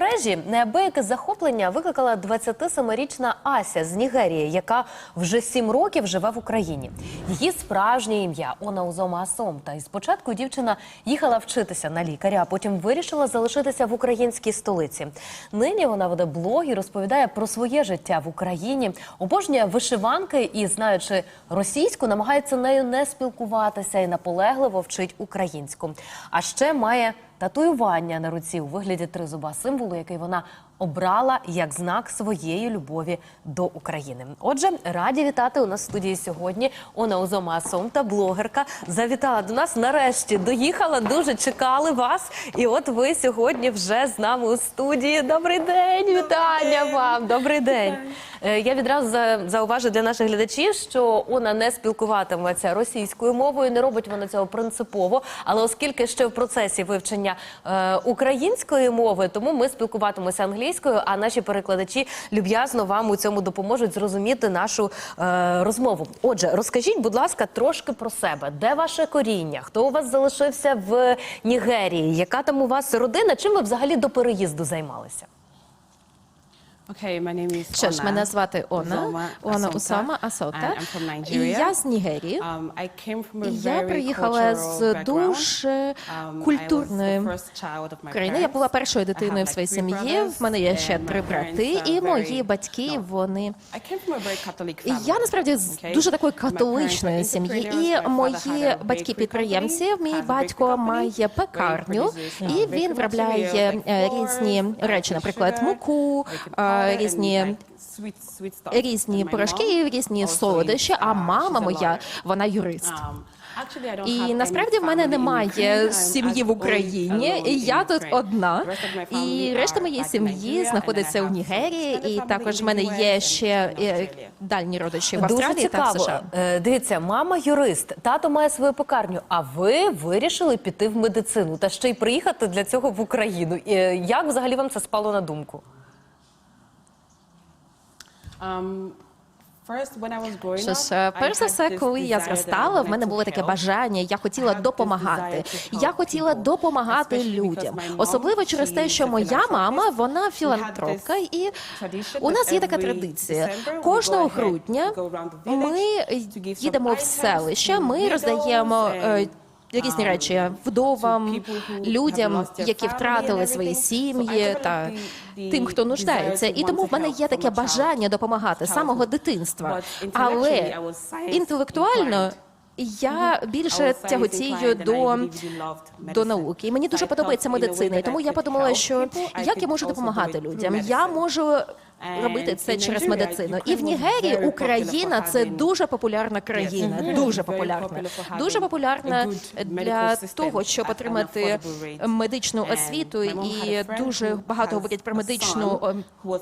мережі неабияке захоплення викликала 27-річна Ася з Нігерії, яка вже сім років живе в Україні. Її справжнє ім'я Она Узома Асомта. І спочатку дівчина їхала вчитися на лікаря, а потім вирішила залишитися в українській столиці. Нині вона веде блог і розповідає про своє життя в Україні, обожнює вишиванки і, знаючи російську, намагається нею не спілкуватися і наполегливо вчить українську. А ще має татуювання на руці у вигляді тризуба символу, який вона обрала як знак своєї любові до України. Отже, раді вітати у нас в студії сьогодні. Она Озома Асомта, блогерка, завітала до нас. Нарешті доїхала. Дуже чекали вас. І от ви сьогодні вже з нами у студії. Добрий день, вітання вам. Добрий день. Е, Я відразу зауважу для наших глядачів, що вона не спілкуватиметься російською мовою, не робить вона цього принципово. Але оскільки ще в процесі вивчення е, української мови, тому ми спілкуватимемося англійською, а наші перекладачі люб'язно вам у цьому допоможуть зрозуміти нашу е, розмову. Отже, розкажіть, будь ласка, трошки про себе. Де ваше коріння? Хто у вас залишився в Нігерії? Яка там у вас родина? Чим ви взагалі до переїзду займалися? Okay, my name is Що ж, мене звати Она, Она Усама Асота. І я з Нігерії. Um, І я приїхала з дуже Um, культурної країни. Я була першою дитиною в своїй сім'ї. В мене є ще три брати, і мої батьки вони. І я насправді з дуже такої католичної сім'ї. І мої батьки підприємці. Мій батько має пекарню, і uh, він виробляє е, різні речі, наприклад, муку, е, and, різні. stuff. Різні порошки і різні солодощі. А мама моя, вона юрист. І насправді в мене немає сім'ї в Україні, і я тут одна. І решта моєї сім'ї знаходиться у Нігерії, і також в мене є ще е, дальні родичі в Дуже Австралії та в. США. Е, Дивіться, мама юрист, тато має свою пекарню. А ви вирішили піти в медицину та ще й приїхати для цього в Україну. Е, Як взагалі вам це спало на думку? Що ж, е, перш за все, коли я зростала, в мене було таке бажання. Я хотіла допомагати. Я хотіла допомагати людям, особливо через те, що моя мама вона філантропка, і у нас є така традиція. Кожного грудня ми їдемо в селище. Ми роздаємо. Um, речі вдовам, людям, які втратили свої сім'ї та тим, хто нуждається. І тому в мене є таке бажання допомагати з самого дитинства. Але інтелектуально я більше тяготію до, до науки. І мені дуже подобається медицина. І тому я подумала, що як я можу допомагати людям? Я можу робити це через медицину. І в Нігерії Україна це дуже популярна країна. Дуже популярна. Дуже популярна для того, щоб отримати медичну освіту, і дуже багато говорять про медичну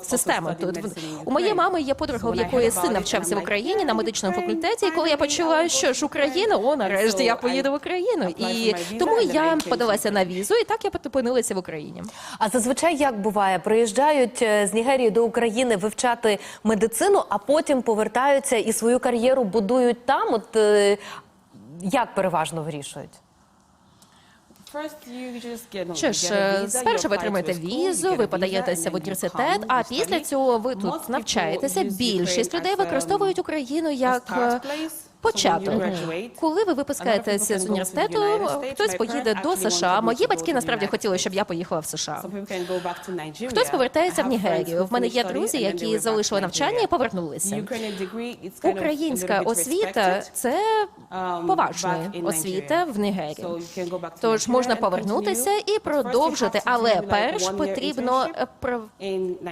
систему. Тут у моєї мами є подруга, у якої син навчався в Україні на медичному факультеті. І коли я почула, що ж Україна, о, нарешті я поїду в Україну. І тому я подалася на візу, і так я опинилася в Україні. А зазвичай як буває? Приїжджають е, з Нігерії до України вивчати медицину, а потім повертаються і свою кар'єру будують там. От е, як переважно вирішують? Що ж, спершу ви отримаєте візу, ви подаєтеся в університет, а після цього ви тут навчаєтеся. Більшість людей використовують Україну як початок. Коли ви випускаєтеся з університету, хтось поїде до США. Мої батьки насправді хотіли, щоб я поїхала в США. Хтось повертається в Нігерію. В мене є друзі, які залишили навчання і повернулися. Українська освіта це поважна освіта в Нігерії. Тож можна повернутися і продовжити, але перш потрібно е, про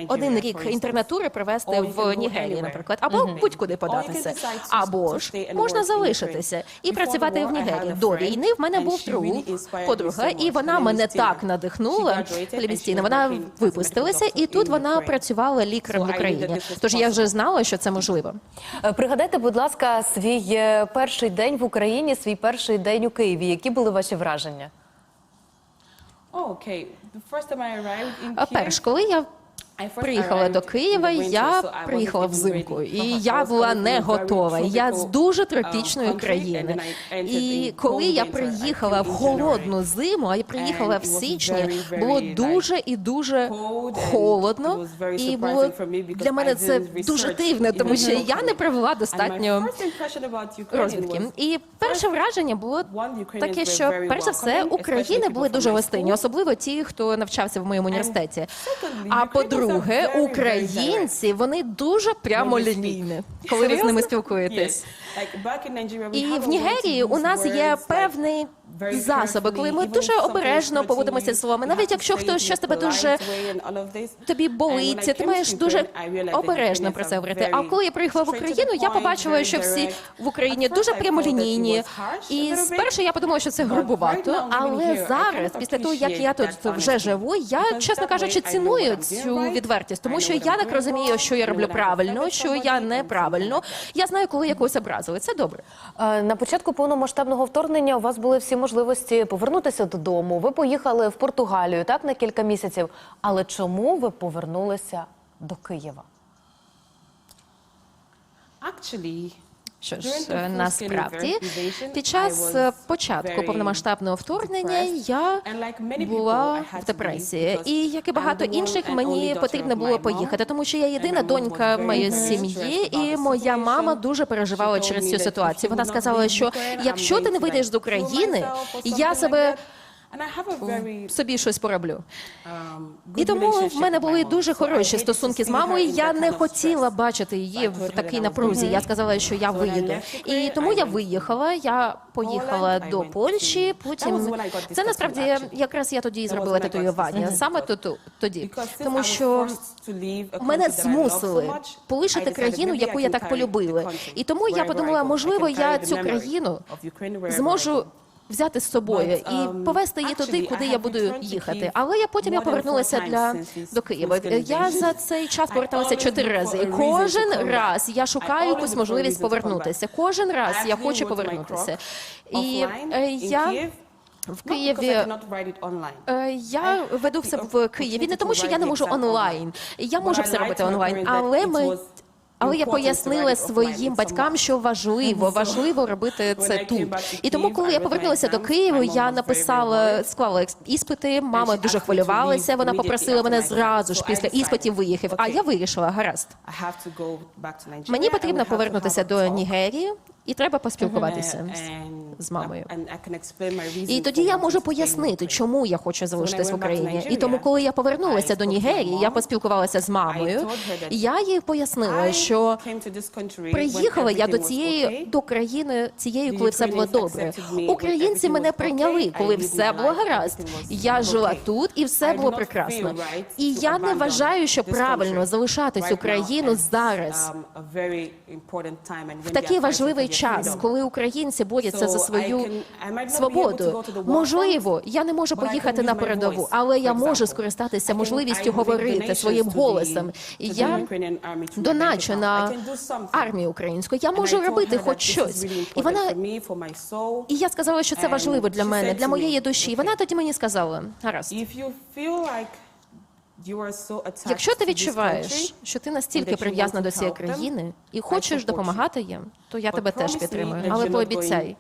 один рік інтернатури провести в Нігерії, наприклад, або будь-куди податися, або ж можна залишитися і працювати в Нігерії. До війни в мене був друг, подруга, і вона мене так надихнула. Лівістіна. Вона випустилася, і тут вона працювала лікарем в Україні. Тож я вже знала, що це можливо. Е, Пригадайте, будь ласка, свій е, перший день в Україні, свій перший день у Києві. Які були ваші враження? А перш, коли я приїхала до Києва, я приїхала взимку, і я була не готова. Я з дуже тропічної країни. І коли я приїхала в холодну зиму, а я приїхала в січні, було дуже і дуже холодно, і було для мене це дуже дивно, тому що я не провела достатньо розвідки. І перше враження було таке, що перш за все України були дуже гостинні, особливо ті, хто навчався в моєму університеті. А по-друге, українці вони дуже прямолінійні, коли ви з ними спілкуєтесь. І в Нігерії у нас є певний засоби, коли ми дуже обережно поводимося з словами. Навіть якщо хтось щось тебе дуже тобі болить, ти маєш дуже обережно про це говорити. А коли я приїхала в Україну, я побачила, що всі в Україні дуже прямолінійні. І спершу я подумала, що це грубувато, але зараз, після того як я тут вже живу, я чесно кажучи, ціную цю відвертість, тому що я так розумію, що я роблю правильно, що я неправильно. Я знаю, коли я когось образила. Це добре. На початку повномасштабного вторгнення у вас були всі можливості повернутися додому. Ви поїхали в Португалію так на кілька місяців. Але чому ви повернулися до Києва? Що ж, е, насправді, під час е, початку повномасштабного вторгнення я була в депресії, і як і багато інших, мені потрібно було поїхати, тому що я єдина донька моєї сім'ї, і моя мама дуже переживала через цю ситуацію. Вона сказала, що якщо ти не вийдеш з України, я себе собі щось пороблю. І тому в мене були дуже хороші стосунки з мамою. Я не хотіла бачити її в такій напрузі. Я сказала, що я виїду. І тому я виїхала. Я поїхала до Польщі. Потім це насправді якраз я тоді і зробила татуювання. Саме тут тоді, тому що мене змусили полишити країну, яку я так полюбила. І тому я подумала, можливо, я цю країну зможу взяти з собою і повезти її туди, куди я буду їхати. Але я потім я повернулася для до Києва. Я за цей час поверталася чотири рази. І кожен раз я шукаю якусь можливість повернутися. Кожен раз я хочу повернутися. І е, я в Києві Е, Я веду все в Києві не тому, що я не можу онлайн. Я можу все робити онлайн, але ми. Але я пояснила своїм батькам, що важливо, важливо робити це тут. І тому, коли я повернулася до Києва, я написала, склала іспити. Мама дуже хвилювалася. Вона попросила мене зразу ж після іспитів виїхав. А я вирішила, гаразд. Мені потрібно повернутися до Нігерії, і треба поспілкуватися з, з мамою. І тоді я можу пояснити, чому я хочу залишитись в Україні. І тому, коли я повернулася до Нігерії, я поспілкувалася з мамою. і Я їй пояснила, що приїхала я до цієї до країни цієї, коли все було добре. Українці мене прийняли, коли все було гаразд. Я жила тут, і все було прекрасно. І я не вважаю, що правильно залишати цю країну зараз. В такий важливий час, коли українці борються за свою свободу. Можливо, я не можу поїхати на передову, але я можу скористатися можливістю говорити своїм голосом. І я доначу на армію українську. Я можу робити хоч щось. І вона і я сказала, що це важливо для мене, для моєї душі. І Вона тоді мені сказала: гаразд, якщо ти відчуваєш, що ти настільки прив'язана до цієї країни і хочеш допомагати їм, то я тебе теж підтримую. Але пообіцяй,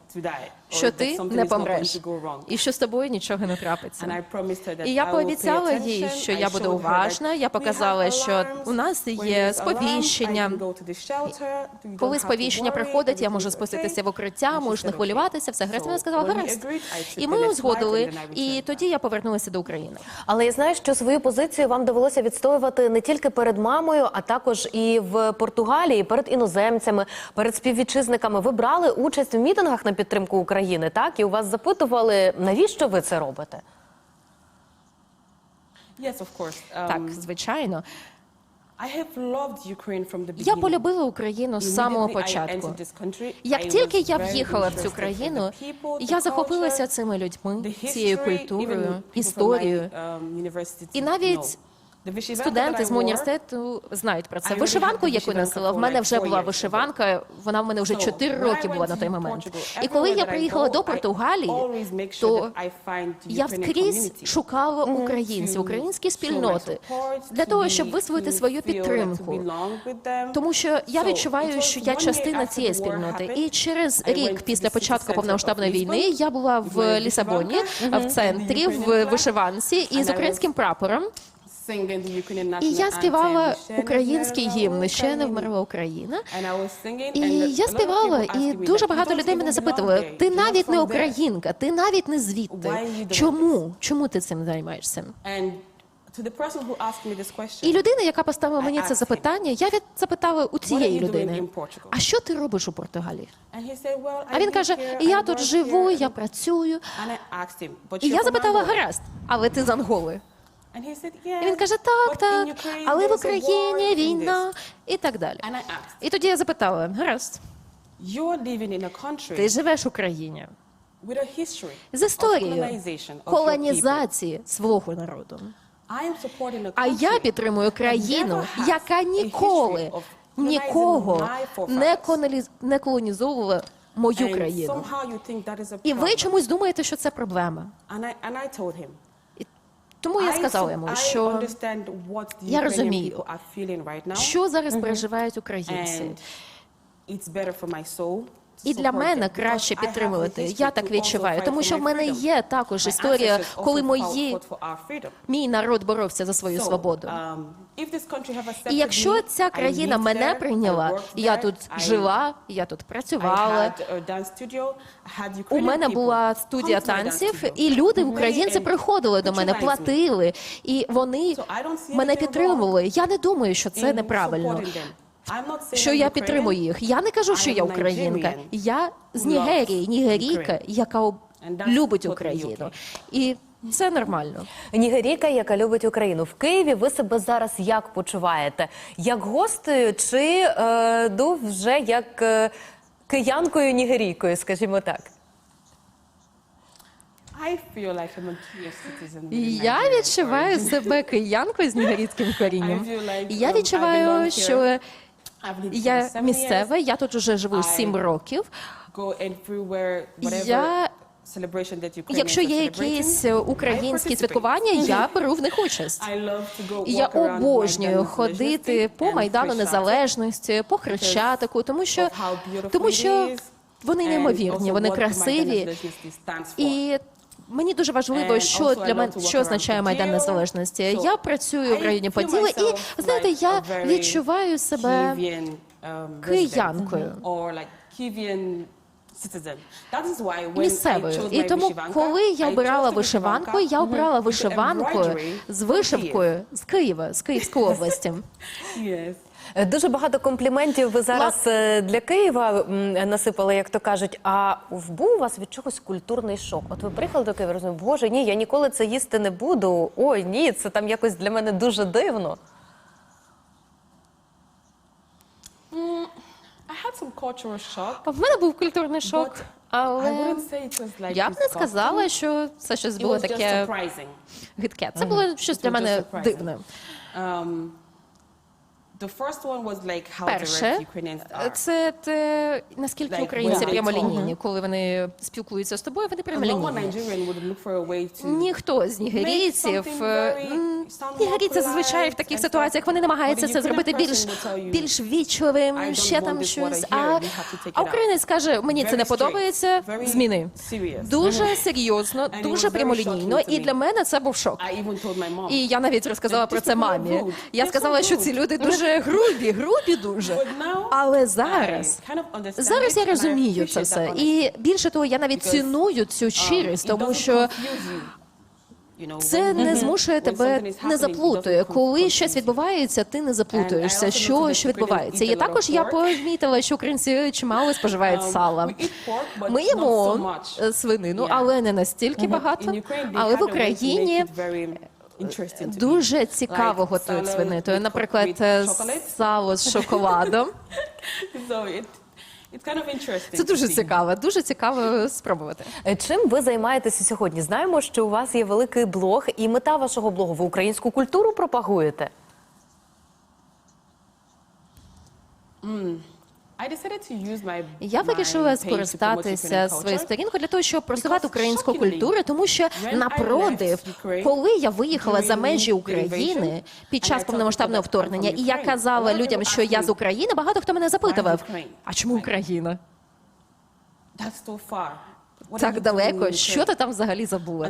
що ти не помреш і що з тобою нічого не трапиться. І я пообіцяла їй, що я буду уважна. Я показала, що у нас є сповіщення. Коли сповіщення приходить, я можу спуститися в укриття, можеш не хвилюватися, все гаразд. Вона сказала, гаразд. І ми узгодили. І тоді я повернулася до України. Але я знаю, що свою позицію вам довелося відстоювати не тільки перед мамою, а також і в Португалії, перед іноземцями, перед співвітчизниками. Ви брали участь в мітингах на підтримку України, так? І у вас запитували, навіщо ви це робите? Так, звичайно. Я полюбила Україну з самого початку. Як тільки я в'їхала в цю країну, я захопилася цими людьми, цією культурою, історією. І навіть Студенти з мого університету знають про це. Вишиванку, яку носила, в мене вже була вишиванка. Вона в мене вже So, 4 роки була на той момент. І коли я приїхала до Португалії, то я вскрізь шукала українців, українські спільноти для того, щоб висловити свою like to підтримку. Тому що я відчуваю, що я частина цієї спільноти. І через рік після початку повномасштабної війни я була в Лісабоні, в центрі, в вишиванці і з українським прапором. І я співала український гімн «Ще не вмерла Україна. І я співала, і дуже багато людей мене запитували: ти навіть не українка, ти навіть не звідти. Чому? Чому ти цим займаєшся? І людина, яка поставила мені це запитання, я від запитала у цієї людини: а що ти робиш у Португалії? А він каже: я тут живу, я працюю. І я запитала: гаразд, але ти з Анголи. And he said, І він каже: так, так, але в Україні війна і так далі. І тоді я запитала: гаразд, ти живеш в Україні з історією колонізації свого народу. А я підтримую країну, яка ніколи нікого не не колонізовувала мою країну. І ви чомусь думаєте, що це проблема. Тому я сказала йому, що Я розумію, що зараз переживають українці. І для мене краще підтримувати. Я так відчуваю, тому що в мене є також історія, коли мої мій народ боровся за свою свободу. um, І якщо ця країна мене прийняла, я тут жила, я тут працювала. У мене була студія танців, і люди, українці, приходили до мене, платили, і вони мене підтримували. Я не думаю, що це неправильно. Що я підтримую їх. Я не кажу, що я українка. Я з Нігерії, нігерійка, яка любить Україну. І це нормально. Нігерійка, яка любить Україну в Києві. Ви себе зараз як почуваєте? Як гостею чи е, ну, вже як е, киянкою нігерійкою, скажімо так? I feel like I'm a Kyiv citizen. within Я відчуваю себе киянкою з нігерійським корінням. Я um, відчуваю, що я місцева, я тут уже живу сім років. Я- Якщо є якісь українські святкування, я беру в них участь. Я обожнюю ходити по майдану Незалежності, по Хрещатику, тому що тому що вони неймовірні, вони красиві. І мені дуже важливо, що для мене що означає майдан незалежності. Я працюю в районі feel Поділа, і знаєте, я відчуваю себе um, киянкою. місцевою. І тому, коли я обирала вишиванку, я обрала вишиванку з вишивкою з Києва, з Київської області. Е, Дуже багато компліментів ви зараз е, для Києва насипали, як то кажуть. А був у вас від чогось культурний шок? От ви приїхали до Києва, розумієте, боже, ні, я ніколи це їсти не буду. Ой, ні, це там якось для мене дуже дивно. Shock. В мене був культурний шок, але я б не сказала, що це щось було таке гидке. Це було щось для мене дивне. Перше, це те, наскільки українці прямолінійні, коли вони спілкуються з тобою, вони прямолінійні. Ніхто з нігерійців, е, нігерійці зазвичай в таких ситуаціях вони намагаються це зробити більш більш вічливим, ще там щось. А, а українець каже, мені це не подобається. Зміни. Дуже серйозно, дуже прямолінійно. І для мене це був шок. І я навіть розказала про це мамі. Я сказала, що ці люди дуже грубі, грубі дуже. Але зараз, зараз я розумію це все. І більше того, я навіть ціную цю щирість, тому що це не змушує тебе не заплутує. Коли щось відбувається, ти не заплутуєшся. Що що відбувається? І також я помітила, що українці чимало споживають Um, сала. Ми їмо свинину, але не настільки багато. Але в Україні дуже цікаво готують свинитою. Наприклад, сало з шоколадом. Це дуже цікаво, дуже цікаво спробувати. Е, Чим ви займаєтеся сьогодні? Знаємо, що у вас є великий блог, і мета вашого блогу ви українську культуру пропагуєте. I Я вирішила скористатися своєю сторінкою для того, щоб просувати українську культуру, тому що на продив, коли я виїхала за межі України під час повномасштабного вторгнення, і я казала людям, що я з України, багато хто мене запитував: а чому Україна? Так далеко, що ти там взагалі забула?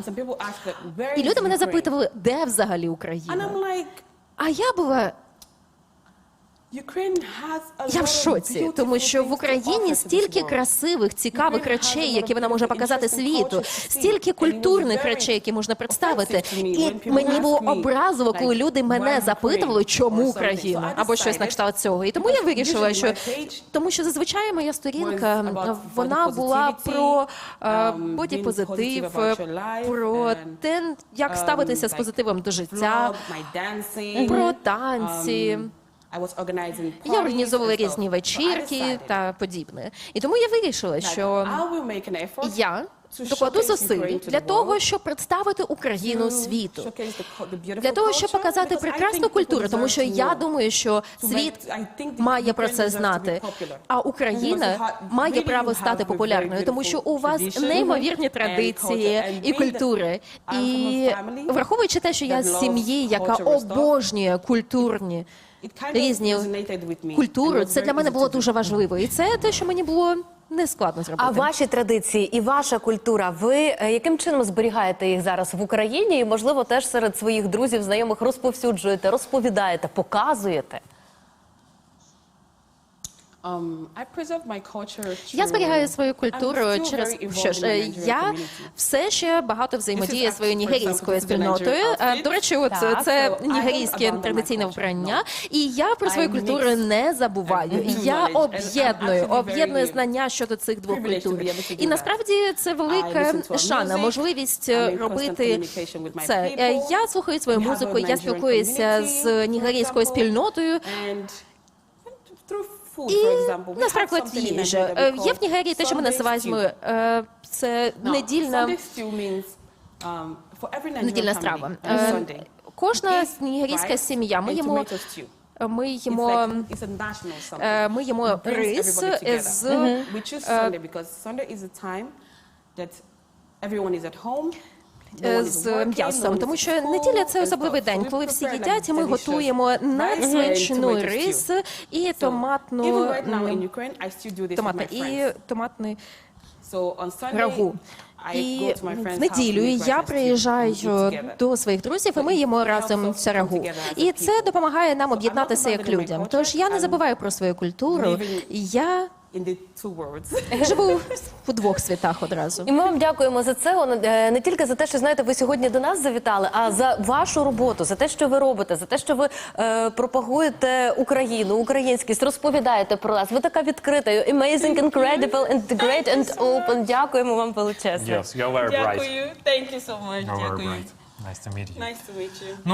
І люди мене запитували, де взагалі Україна? А я була Я в шоці, тому що в Україні стільки красивих, цікавих речей, які вона може показати світу, стільки культурних речей, які можна представити. І мені було образово, коли люди мене запитували, чому. Україна, або щось на кшталт цього. І тому я вирішила, що тому що зазвичай моя сторінка вона була про е, um, life про те, як ставитися з позитивом до життя, про танці. Um, Я організовувала різні вечірки та подібне. І тому я вирішила, що я докладу зусиль для того, щоб представити Україну світу. Для того, щоб показати прекрасну культуру, тому що я думаю, що світ має про це знати. А Україна має право стати популярною, тому що у вас неймовірні традиції і культури. І враховуючи те, що я з сім'ї, яка обожнює культурні різні культури. це для мене було дуже важливо. І це те, що мені було нескладно зробити. А ваші традиції і ваша культура, ви е, яким чином зберігаєте їх зараз в Україні? І можливо теж серед своїх друзів, знайомих розповсюджуєте, розповідаєте, показуєте? Um, I preserve my culture Я зберігаю свою культуру через що ж involved in е, я все ще багато взаємодію своєю нігерійською спільнотою. Е, До речі, от це нігерійське традиційне вбрання, і я про свою культуру не забуваю. Я об'єдную, об'єдную знання щодо цих двох культур. І насправді це велика шана, можливість I'm робити це. Е. Я слухаю свою музику, я спілкуюся з нігерійською спільнотою. І something in їжа. Е, Є в Нігерії те, що ми називаємо е, це недільна stew means, um, for недільна страва. Е, Кожна нігерійська сім'я. Ми їмо ми їмо е, ми їмо рис з We choose Sunday because Sunday is a time that everyone is at home. Е, з м'ясом, тому що неділя це особливий день, коли всі їдять, і ми готуємо and рис і томатну томатне і томатний рагу. І в неділю я приїжджаю до своїх друзів, і ми їмо разом це рагу. І це допомагає нам об'єднатися як людям. Тож я не забуваю про свою культуру. Я In the two words. живу у двох світах одразу. І ми вам дякуємо за це. Е, Не тільки за те, що знаєте, ви сьогодні до нас завітали, а за вашу роботу, за те, що ви робите, за те, що ви е, пропагуєте Україну, українськість, розповідаєте про нас. Ви така відкрита, You're amazing, incredible, and great and open. Дякуємо вам величезно. Yes, you're very bright. Дякую. Thank you so much. You're very Дякую. bright. Nice to meet you. Nice to meet you.